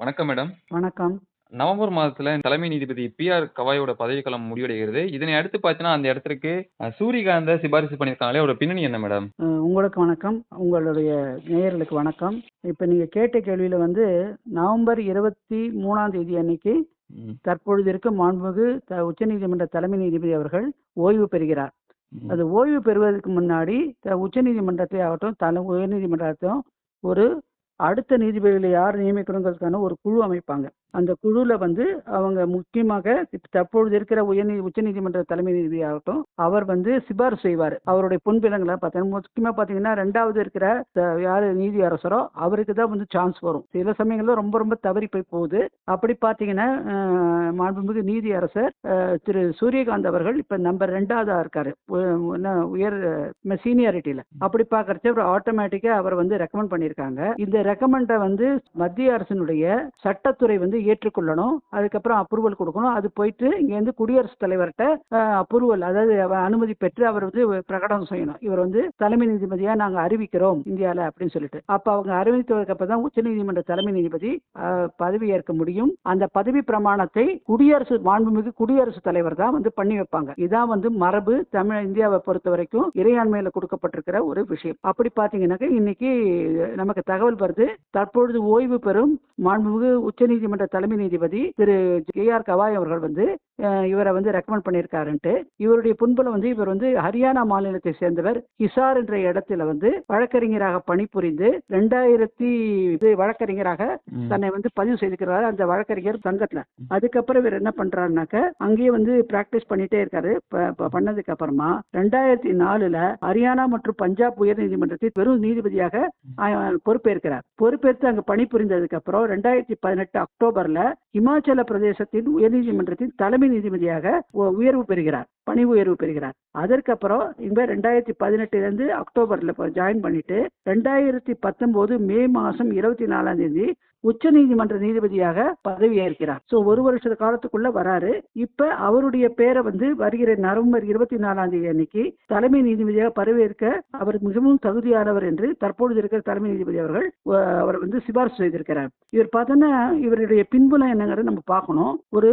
வணக்கம் மேடம். வணக்கம். நவம்பர் மாதத்துல தலைமை நீதிபதி பி.ஆர். கவாயோட பதவிக்காலம் முடிவடைகிறது. இதனை அடுத்து பார்த்தீங்கன்னா, அந்த இடத்திற்கு அ சூரியகாந்த சிபாரிசு பண்ணியிருக்காங்களே, அவரோட பின்னணி என்ன மேடம்? உங்களுக்கு வணக்கம். உங்களுடைய நேயர்களுக்கு வணக்கம். இப்ப நீங்க கேட்ட கேள்வியில வந்து நவம்பர் 23ஆம் தேதி அன்னைக்கு. தற்பொழுது இருக்கும் மாண்புமிகு த உச்சநீதிமன்ற தலைமை நீதிபதி அவர்கள் ஓய்வு பெறுகிறார். அது ஓய்வு பெறுவதற்கு முன்னாடி த உச்சநீதிமன்றத்தை ஆகட்டும், தல உயர்நீதிமன்றத்தையும் ஒரு அடுத்த நீதிபதிகளை யார் நியமிக்கணுங்கிறதுக்கான ஒரு குழு அமைப்பாங்க. அந்த குழுல வந்து அவங்க முக்கியமாக தற்பொழுது இருக்கிற உயர்நீ உச்சநீதிமன்ற தலைமை நீதிபதி ஆகட்டும், அவர் வந்து சிபாரிசு செய்வார் அவருடைய பொன்பிலங்களை பார்த்தீங்கன்னா, முக்கியமா பார்த்தீங்கன்னா ரெண்டாவது இருக்கிற யார் நீதி அரசரோ அவருக்கு தான் வந்து சான்ஸ் வரும். சில சமயங்கள்ல ரொம்ப ரொம்ப தவறி போய் போகுது. அப்படி பார்த்தீங்கன்னா, மாண்புமிகு நீதி அரசர் திரு சூரியகாந்த் அவர்கள் இப்ப நம்பர் ரெண்டாவதா இருக்காரு. உ என்ன உயர் சீனியாரிட்டியில் அப்படி பார்க்கறச்ச அவர் ஆட்டோமேட்டிக்கா அவர் வந்து ரெக்கமெண்ட் பண்ணியிருக்காங்க. இந்த ரெக்கமெண்ட வந்து மத்திய அரசினுடைய சட்டத்துறை வந்து ஏற்றுக்கொள்ளணும். அதுக்கப்புறம் அப்ரூவல் கொடுக்கணும் அது போயிட்டு இங்கேருந்து குடியரசுத் தலைவர்கிட்ட அப்ரூவல் அதாவது அனுமதி பெற்று அவர் வந்து பிரகடனம் செய்யணும். இவர் வந்து தலைமை நீதிபதியா நாங்க அறிவிக்கிறோம் இந்தியால அப்படின்னு சொல்லிட்டு. அப்ப அவங்க அறிவித்ததுக்கு அப்புறம் தான் உச்சநீதிமன்ற தலைமை நீதிபதி பதவி ஏற்க முடியும். அந்த பதவி பிரமாணத்தை குடியரசு மாண்புமிகு குடியரசுத் தலைவர் தான் வந்து பண்ணி வைப்பாங்க. இதான் வந்து மரபு தமிழ் இந்தியாவை பொறுத்த வரைக்கும் இறையாண்மையில கொடுக்கப்பட்டிருக்கிற ஒரு விஷயம். அப்படி பாத்தீங்கன்னாக்க இன்னைக்கு நமக்கு தகவல் வருது. தற்பொழுது ஓய்வு பெறும் மாண்புமிகு உச்சநீதிமன்ற தலைமை நீதிபதி திரு கே.ஆர். கவாய் அவர்கள் வந்து இவர வந்து ரெக்கமெண்ட் பண்ணியிருக்காருன்ட்டு. இவருடைய பின்புலம் வந்து இவர் வந்து ஹரியானா மாநிலத்தை சேர்ந்தவர். ஹிசார் என்ற இடத்தில வந்து வழக்கறிஞராக பணிபுரிந்து 2000 இது வழக்கறிஞராக. தன்னை வந்து பதிவு செய்துக்கிறார் அந்த வழக்கறிஞர் சங்கத்துல. அதுக்கப்புறம் இவர் என்ன பண்றாருனாக்க, அங்கேயே வந்து பிராக்டிஸ் பண்ணிட்டே இருக்காரு. பண்ணதுக்கு அப்புறமா 2004ல ஹரியானா மற்றும் பஞ்சாப் உயர்நீதிமன்றத்தில் பெரும் நீதிபதியாக பொறுப்பேற்கிறார். பொறுப்பேற்று அங்க பணிபுரிந்ததுக்கு அப்புறம் 2018 அக்டோபர்ல இமாச்சல பிரதேசத்தின் உயர்நீதிமன்றத்தின் தலைமை நீதிபதியாக உயர்வு பெறுகிறார். பணி உயர்வு பெறுகிறார். அதற்கப்புறம் இங்க 2018லேருந்து அக்டோபர்ல இப்ப ஜாயின் பண்ணிட்டு 2019 மே மாசம் 24ஆம் தேதி உச்சநீதிமன்ற நீதிபதியாக பதவியேற்கிறார் ஸோ சோ ஒரு வருஷ காலத்துக்குள்ள வராரு. இப்ப அவருடைய பேரை வந்து வருகிற நவம்பர் 24ஆம் தேதி அன்னைக்கு தலைமை நீதிபதியாக பதவியேற்க அவர் மிகவும் தகுதியானவர் என்று தற்பொழுது இருக்கிற தலைமை நீதிபதி அவர்கள் அவர் வந்து சிபாரிசு செய்திருக்கிறார். இவர் பார்த்தோன்னா இவருடைய பின்புலம் என்னங்கிறத நம்ம பார்க்கணும். ஒரு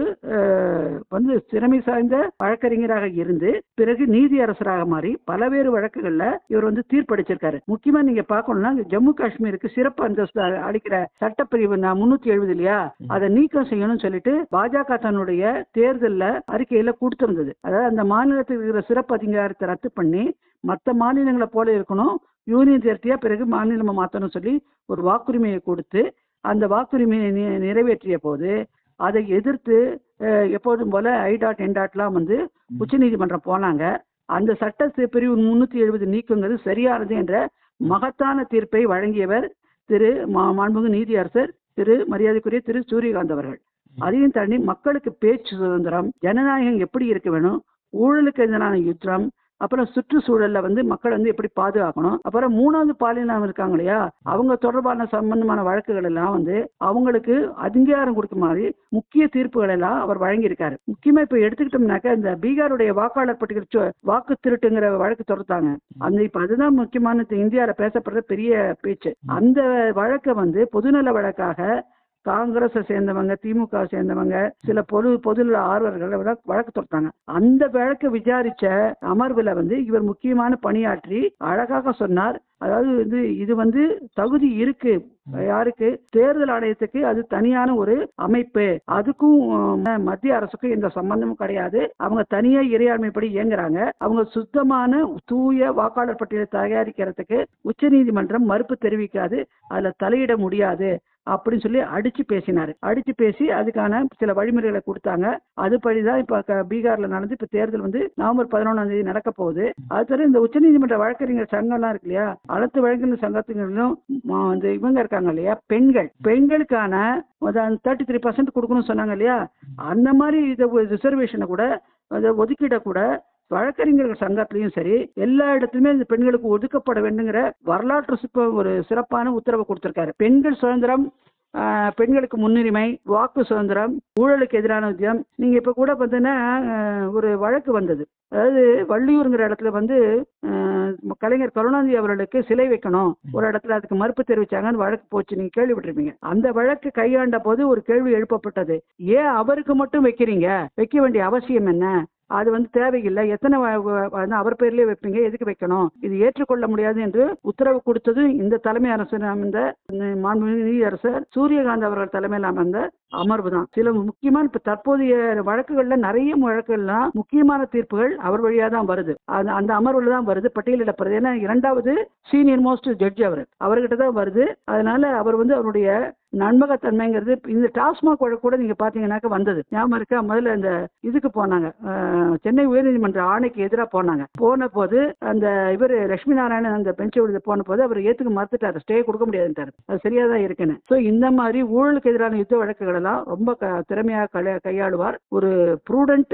வந்து திறமை சார்ந்த வழக்கறிஞராக இருந்து பிறகு நீதியரசராக மாறி பலவேறு வழக்குகள்ல இவர் வந்து தீர்ப்பளிச்சிருக்காரு. முக்கியமா நீங்க பார்க்கணும்னா ஜம்மு காஷ்மீருக்கு சிறப்பு அந்தஸ்து அளிக்கிற சட்டப்பிரிவு ந 370 இல்லையா? அத நீக்கம் செய்யணும்னு சொல்லிட்டு பாஜக தன்னுடைய தேர்தல்ல அறிக்கையில குடுத்திருந்தது. அதாவது அந்த மாநிலத்துக்கு இருக்கிற சிறப்பு அதிகாரத்த ரத்து பண்ணி மத்த மாநிலங்கள போல இருக்கணும். யூனியன் டெரிட்டரியா பிறகு மாநிலமா மாத்தணும்னு சொல்லி ஒரு வாக்குரிமையை கொடுத்து, அந்த வாக்குரிமையை நிறைவேற்றிய போது, அதை எதிர்த்து எப்போதும் போல ஐடாட், என்டாட்லாம் வந்து ம். உச்சநீதிமன்றம் போனாங்க. அந்த சட்ட பிரிவு 370 நீக்குங்கிறது சரியானது என்ற மகத்தான தீர்ப்பை வழங்கியவர் திரு மாண்புமிகு நீதியரசர் திரு மரியாதைக்குரிய திரு சூரியகாந்த் அவர்கள். அதையும் தாண்டி மக்களுக்கு பேச்சு சுதந்திரம், ஜனநாயகம் எப்படி இருக்க வேணும், ஊழலுக்கு எதிரான யுத்தம், அப்புறம் சுற்றுச்சூழல்ல வந்து மக்கள் வந்து எப்படி பாதுகாக்கணும், அப்புறம் மூணாவது பாலினம் இருக்காங்க இல்லையா? அவங்க தொடர்பான சம்பந்தமான வழக்குகள் எல்லாம் வந்து அவங்களுக்கு அதிகாரம் மாதிரி முக்கிய தீர்ப்புகள் எல்லாம் அவர் வழங்கியிருக்காரு. முக்கியமா இப்ப எடுத்துக்கிட்டோம்னாக்க இந்த பீகாருடைய வாக்காளர் பட்டியல் சொ வாக்கு திருட்டுங்கிற வழக்கு தொடர்த்தாங்க அந்த இப்ப அதுதான் முக்கியமான இந்தியாவில பேசப்படுற பெரிய பேச்சு. அந்த வழக்கை வந்து பொதுநல வழக்காக காங்கிரஸை சேர்ந்தவங்க, திமுக சேர்ந்தவங்க, சில பொது பொதுநல ஆர்வலர்களை வழக்கு தொடுத்தாங்க. அந்த வழக்கை விசாரிச்ச அமர்வுல வந்து இவர் முக்கியமான பணியாற்றி அழகாக சொன்னார். அதாவது வந்து இது வந்து தகுதி இருக்கு. யாருக்கு? தேர்தல் ஆணையத்துக்கு அது தனியான ஒரு அமைப்பு. அதுக்கும் மத்திய அரசுக்கும் எந்த சம்பந்தமும் கிடையாது. அவங்க தனியா இறையாண்மைப்படி இயங்குறாங்க. அவங்க சுத்தமான தூய வாக்காளர் பட்டியலை தயாரிக்கிறதுக்கு உச்சநீதிமன்றம் மறுப்பு தெரிவிக்காது. அதுல தலையிட முடியாது. அப்படின்னு சொல்லி அடிச்சு பேசினாரு. அடிச்சு பேசி அதுக்கான சில வழிமுறைகளை கொடுத்தாங்க அதுபடிதான் இப்ப க பீகார்ல நடந்து இப்ப தேர்தல் வந்து நவம்பர் 11ஆம் தேதி நடக்க போகுது. அது தவிர இந்த உச்சநீதிமன்ற வழக்கறிஞர் சங்கம்லாம் இருக்கு இல்லையா? அனைத்து வழக்கறிஞர் சங்கத்தினரும் இந்த இவங்க இருக்காங்க இல்லையா? பெண்கள். பெண்களுக்கான தேர்ட்டி த்ரீ பர்சன்ட் கொடுக்கணும்னு சொன்னாங்க இல்லையா? அந்த மாதிரி இதை ரிசர்வேஷனை கூட அத ஒதுக்கீட கூட வழக்கறிஞர்கள் சங்கத்திலையும் சரி, எல்லா இடத்துலயுமே இந்த பெண்களுக்கு ஒதுக்கப்பட வேண்டுங்கிற வரலாற்று சிப்ப ஒரு சிறப்பான உத்தரவு கொடுத்திருக்காரு. பெண்கள் சுதந்திரம், பெண்களுக்கு முன்னுரிமை, வாக்கு சுதந்திரம், ஊழலுக்கு எதிரான உத்தியம் நீங்க இப்ப கூட பார்த்தீங்கன்னா, ஒரு வழக்கு வந்தது. அதாவது வள்ளியூருங்கிற இடத்துல வந்து கலைஞர் கருணாநிதி அவர்களுக்கு சிலை வைக்கணும். ஒரு இடத்துல அதுக்கு மறுப்பு தெரிவிச்சாங்கன்னு வழக்கு போச்சு. நீங்க கேள்விப்பட்டிருப்பீங்க. அந்த வழக்கு கையாண்ட போது ஒரு கேள்வி எழுப்பப்பட்டது. ஏன் அவருக்கு மட்டும் வைக்கிறீங்க? வைக்க வேண்டிய அவசியம் என்ன? அது வந்து தேவையில்லை. எத்தனை வந்து அவர் பேர்லயே வைப்பீங்க. எதுக்கு வைக்கணும்? இது ஏற்றுக்கொள்ள முடியாது என்று உத்தரவு கொடுத்தது இந்த தலைமை அரசர் அமைந்த மாண்புமிகு நீதியரசர் சூரியகாந்த் அவர்கள் தலைமையில் அமர்ந்த அமர்வு தான். சில முக்கியமான இப்ப தற்போதைய வழக்குகள்ல நிறைய வழக்குகள்லாம் முக்கியமான தீர்ப்புகள் அவர் வழியா தான் வருது. அந்த அந்த அமர்வுல தான் வருது. பட்டியலிடப்படுறது ஏன்னா இரண்டாவது சீனியர் மோஸ்ட் ஜட்ஜ் அவர். அவர்கிட்ட தான் வருது. அதனால அவர் வந்து அவருடைய நண்பகத்தன்மைங்கிறது இந்த டாஸ்மாக் வழக்கு கூட நீங்க பாத்தீங்கன்னாக்க வந்தது. ஞாபகம் இருக்கா? முதல்ல இந்த இதுக்கு போனாங்க. சென்னை உயர்நீதிமன்ற ஆணைக்கு எதிராக போனாங்க. போன போது அந்த இவர் லட்சுமி நாராயணன் அந்த பெஞ்சு விழுந்து போன போது அவர் ஏத்துக்க மறுத்துட்டாரு. ஸ்டே கொடுக்க முடியாதுன்ட்டாரு. அது சரியா தான் இருக்குன்னு. ஸோ இந்த மாதிரி ஊழலுக்கு எதிரான யுத்த வழக்குகள் எல்லாம் ரொம்ப க திறமையாக கள கையாளுவார் ஒரு ப்ரூடண்ட்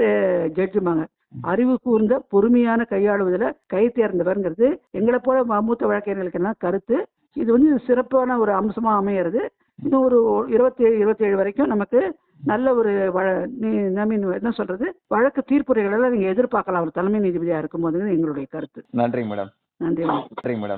ஜட்ஜுமாங்க அறிவு கூர்ந்த பொறுமையான கையாளுவதில் கை தேர்ந்தவர்ங்கிறது எங்களை போல ம- மூத்த வழக்கறிஞர்களுக்கு கருத்து. இது வந்து சிறப்பான ஒரு அம்சமாக அமையிறது. இன்னும் ஒரு இருபத்தேழு இருபத்தேழு வரைக்கும் நமக்கு நல்ல ஒரு வழ mean, என்ன சொல்றது வழக்கு தீர்ப்புரைகள் எல்லாம் நீங்க எதிர்பார்க்கலாம். ஒரு தலைமை நீதிபதியா இருக்கும்போது எங்களுடைய கருத்து. நன்றிங்க மேடம். நன்றி நன்றிங்க மேடம்.